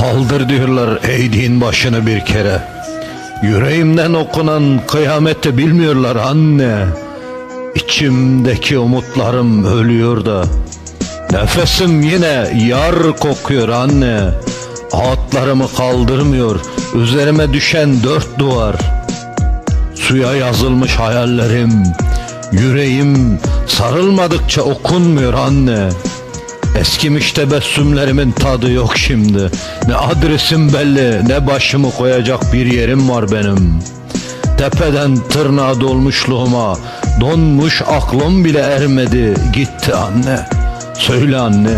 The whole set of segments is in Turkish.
Kaldır diyorlar eğdiğin başını bir kere. Yüreğimden okunan kıyameti bilmiyorlar anne. İçimdeki umutlarım ölüyor da. Nefesim yine yar kokuyor anne. Ağıtlarımı kaldırmıyor. Üzerime düşen dört duvar. Suya yazılmış hayallerim. Yüreğim sarılmadıkça okunmuyor anne. Eskimiş tebessümlerimin tadı yok şimdi. Ne adresim belli, ne başımı koyacak bir yerim var benim. Tepeden tırnağa dolmuşluğuma, donmuş aklım bile ermedi. Gitti anne, söyle anne,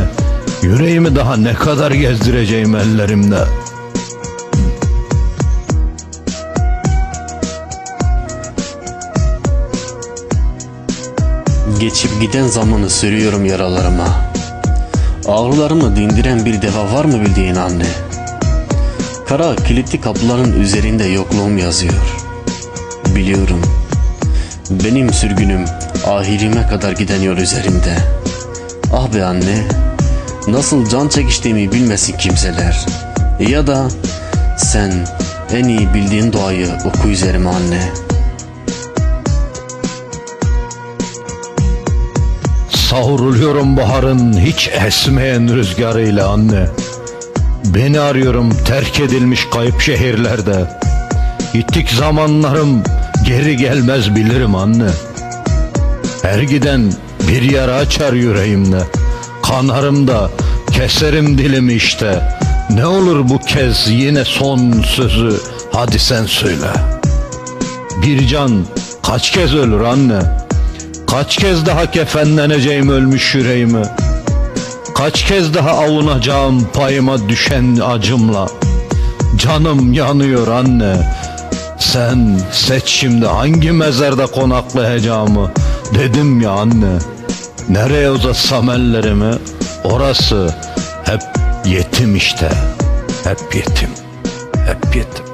yüreğimi daha ne kadar gezdireceğim ellerimde. Geçip giden zamanı sürüyorum yaralarıma. Ağrılarımı dindiren bir deva var mı bildiğin anne? Kara kilitli kapıların üzerinde yokluğum yazıyor. Biliyorum. Benim sürgünüm ahirime kadar gideniyor üzerimde. Ah be anne. Nasıl can çekiştiğimi bilmesin kimseler. Ya da sen en iyi bildiğin duayı oku üzerime anne.'' Savruluyorum baharın hiç esmeyen rüzgarıyla anne. Beni arıyorum terk edilmiş kayıp şehirlerde. Gittik zamanlarım geri gelmez bilirim anne. Her giden bir yara açar yüreğimde. Kanarım da keserim dilimi işte. Ne olur bu kez yine son sözü hadi sen söyle. Bir can kaç kez ölür anne? Kaç kez daha kefenleneceğim ölmüş yüreğimi? Kaç kez daha avunacağım payıma düşen acımla? Canım yanıyor anne. Sen seç şimdi hangi mezarda konaklayacağımı? Dedim ya anne. Nereye uzatsam ellerimi? Orası hep yetim işte. Hep yetim. Hep yetim.